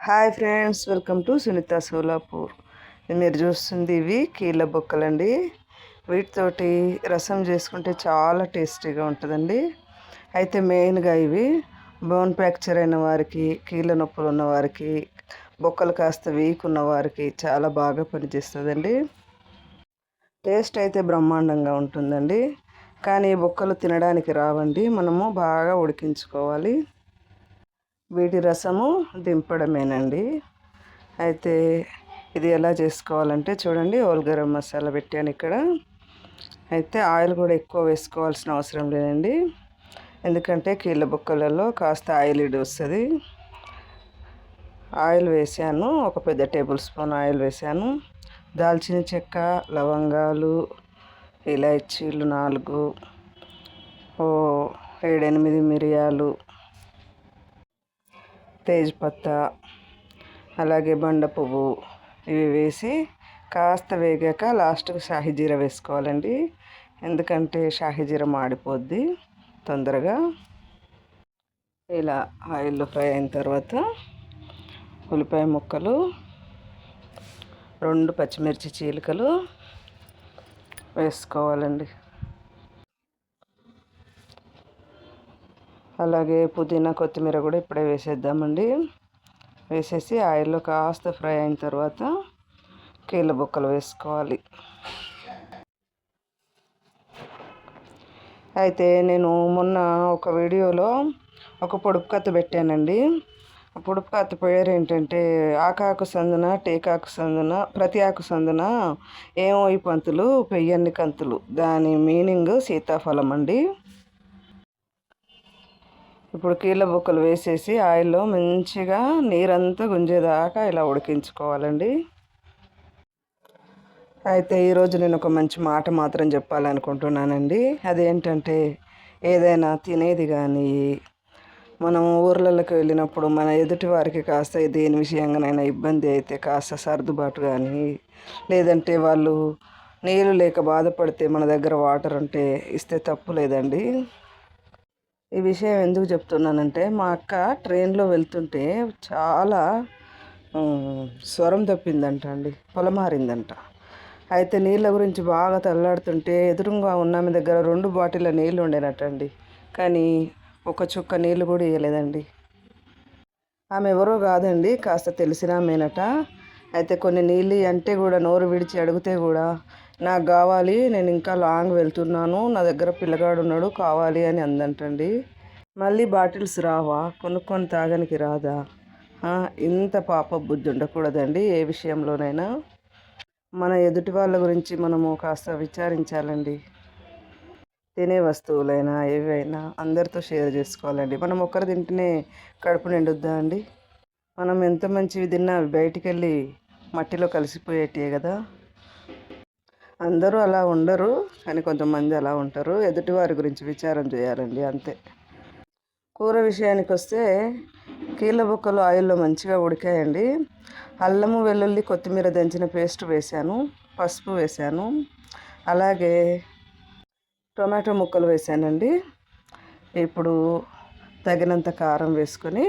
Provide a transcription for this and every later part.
Hi friends welcome to Sunitha Solapur. మీరు చూస్తుంది ఇవి కీళ్ళ బొక్కలండి. వీటితోటి రసం చేసుకుంటే చాలా టేస్టీగా ఉంటుందండి. అయితే మెయిన్గా ఇవి బోన్ ఫ్రాక్చర్ అయిన వారికి కీళ్ళ నొప్పులు ఉన్న వారికి బొక్కలు కాస్త వీక్ ఉన్న వారికి చాలా బాగా పనిచేస్తుందండి. టేస్ట్ అయితే బ్రహ్మాండంగా ఉంటుందండి. కానీ ఈ బొక్కలు తినడానికి రావండి. మనము బాగా ఉడికించుకోవాలి. వీటి రసము దింపడమేనండి. అయితే ఇది ఎలా చేసుకోవాలంటే చూడండి ఓల్ గరం మసాలా పెట్టాను ఇక్కడ. అయితే ఆయిల్ కూడా ఎక్కువ వేసుకోవాల్సిన అవసరం లేదండి. ఎందుకంటే కీళ్ళ బొక్కలలో కాస్త ఆయిల్ ఇడి వస్తుంది. ఆయిల్ వేసాను ఒక పెద్ద టేబుల్ స్పూన్ ఆయిల్ వేసాను. దాల్చిన చెక్క లవంగాలు ఇలాచీలు నాలుగు ఓ ఏడెనిమిది మిరియాలు తేజ్పత్తా అలాగే బండ పువ్వు ఇవి వేసి కాస్త వేగాక లాస్ట్కి షాహిజీర వేసుకోవాలండి. ఎందుకంటే షాహిజీర మాడిపోద్ది తొందరగా. ఇలా ఆయిల్లో ఫ్రై అయిన తర్వాత ఉల్లిపాయ ముక్కలు రెండు పచ్చిమిర్చి చీలికలు వేసుకోవాలండి. అలాగే పుదీనా కొత్తిమీర కూడా ఇప్పుడే వేసేద్దామండి. వేసేసి ఆయిల్లో కాస్త ఫ్రై అయిన తర్వాత కీళ్ళ బొక్కలు వేసుకోవాలి. అయితే నేను మొన్న ఒక వీడియోలో ఒక పొడుపు కథ పెట్టానండి. ఆ పొడుపు కథ పేరు ఏంటంటే ఆకాకు సందున టేకాకు సందున ప్రతి ఆకు సందున ఏమో ఈ పంతులు పెయ్యన్ని కంతులు. దాని మీనింగ్ సీతాఫలం అండి. ఇప్పుడు కీళ్ళ బొక్కలు వేసేసి ఆయిల్లో మంచిగా నీరంతా గుంజేదాకా ఇలా ఉడికించుకోవాలండి. అయితే ఈరోజు నేను ఒక మంచి మాట మాత్రం చెప్పాలనుకుంటున్నానండి. అదేంటంటే ఏదైనా తినేది కానీ మనం ఊర్లలోకి వెళ్ళినప్పుడు మన ఎదుటి వారికి కాస్త దేని విషయంగానైనా ఇబ్బంది అయితే కాస్త సర్దుబాటు కానీ లేదంటే వాళ్ళు నీళ్ళు లేక బాధపడితే మన దగ్గర వాటర్ ఉంటే ఇస్తే తప్పు లేదండి. ఈ విషయం ఎందుకు చెప్తున్నానంటే మా అక్క ట్రైన్లో వెళ్తుంటే చాలా స్వరం తప్పిందంట అండి పొలమారిందంట. అయితే నీళ్ళ గురించి బాగా తల్లాడుతుంటే ఎదురుగా ఉన్న ఆమె దగ్గర రెండు బాటిల నీళ్ళు ఉండేనట్టండి కానీ ఒక చుక్క నీళ్ళు కూడా ఇవ్వలేదండి ఆమె ఎవరో కాదండి కాస్త తెలిసిన ఆమెనట. అయితే కొన్ని నీళ్ళు అంటే కూడా నోరు విడిచి అడిగితే కూడా నాకు కావాలి నేను ఇంకా లాంగ్ వెళ్తున్నాను నా దగ్గర పిల్లగాడు ఉన్నాడు కావాలి అని అందంటండి. మళ్ళీ బాటిల్స్ రావా? కొనుక్కొని తాగనికి రాదా? ఇంత పాప బుద్ధి ఉండకూడదండి ఏ విషయంలోనైనా. మన ఎదుటి వాళ్ళ గురించి మనము కాస్త విచారించాలండి. తినే వస్తువులైనా ఏవైనా అందరితో షేర్ చేసుకోవాలండి. మనం ఒక్కరు తింటేనే కడుపు నిండుద్దా అండి? మనం ఎంత మంచివి తిన్నా బయటికి వెళ్ళి మట్టిలో కలిసిపోయేటివే కదా? అందరూ అలా ఉండరు కానీ కొంతమంది అలా ఉంటారు. ఎదుటివారి గురించి విచారం చేయాలండి అంతే. కూర విషయానికి వస్తే కీళ్ళ బుక్కలు ఆయిల్లో మంచిగా ఉడికాయండి. అల్లము వెల్లుల్లి కొత్తిమీర దంచిన పేస్ట్ వేశాను పసుపు వేశాను అలాగే టొమాటో ముక్కలు వేశానండి. ఇప్పుడు తగినంత కారం వేసుకొని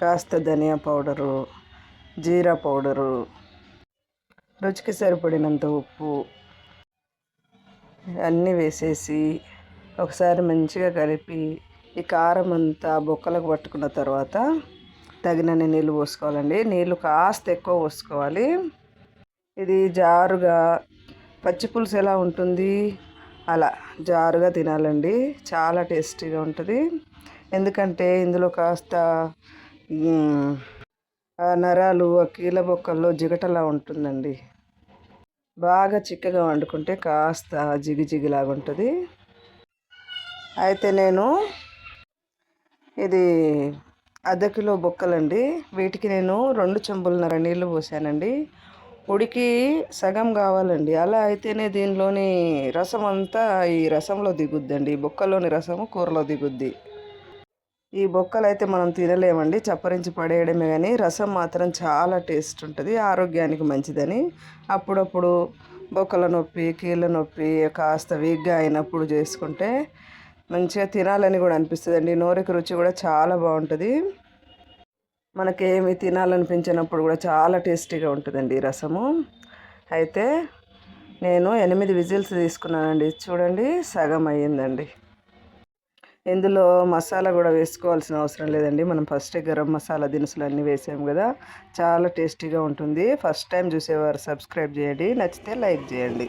కాస్త ధనియా పౌడరు జీరా పౌడరు రుచికి సరిపడినంత ఉప్పు అన్నీ వేసేసి ఒకసారి మంచిగా కలిపి ఈ కారం అంతా బొక్కలకు పట్టుకున్న తర్వాత తగినన్ని నీళ్ళు పోసుకోవాలండి. నీళ్ళు కాస్త ఎక్కువ పోసుకోవాలి. ఇది జారుగా పచ్చి పులుసు ఎలా ఉంటుంది? అలా జారుగా తినాలండి. చాలా టేస్టీగా ఉంటుంది. ఎందుకంటే ఇందులో కాస్త నరాలు ఆ కీల బొక్కల్లో జిగటలా ఉంటుందండి. బాగా చిక్కగా వండుకుంటే కాస్త జిగిజిగిలాగా ఉంటుంది అయితే నేను ఇది అర్ధ కిలో బొక్కలండి. వీటికి నేను రెండు చెంబులన్నర నీళ్ళు పోసానండి. ఉడికి సగం కావాలండి. అలా అయితేనే దీనిలోని రసం అంతా ఈ రసంలో దిగుద్దండి. బొక్కలోని రసము కూరలో దిగుద్ది. ఈ బొక్కలు అయితే మనం తినలేమండి. చప్పరించి పడేయడమే కానీ రసం మాత్రం చాలా టేస్ట్ ఉంటుంది. ఆరోగ్యానికి మంచిదని. అప్పుడప్పుడు బొక్కల నొప్పి కీళ్ళ నొప్పి కాస్త వీక్గా అయినప్పుడు చేసుకుంటే మంచిగా తినాలని కూడా అనిపిస్తుంది అండి నోరికి రుచి కూడా చాలా బాగుంటుంది. మనకేమి తినాలనిపించినప్పుడు కూడా చాలా టేస్టీగా ఉంటుందండి ఈ రసము. అయితే నేను ఎనిమిది విజిల్స్ తీసుకున్నానండి. చూడండి సగం అయ్యిందండి. ఇందులో మసాలా కూడా వేసుకోవాల్సిన అవసరం లేదండి. మనం ఫస్టే గరం మసాలా దినుసులు అన్నీ వేసాము కదా చాలా టేస్టీగా ఉంటుంది. ఫస్ట్ టైం చూసేవారు సబ్స్క్రైబ్ చేయండి నచ్చితే లైక్ చేయండి.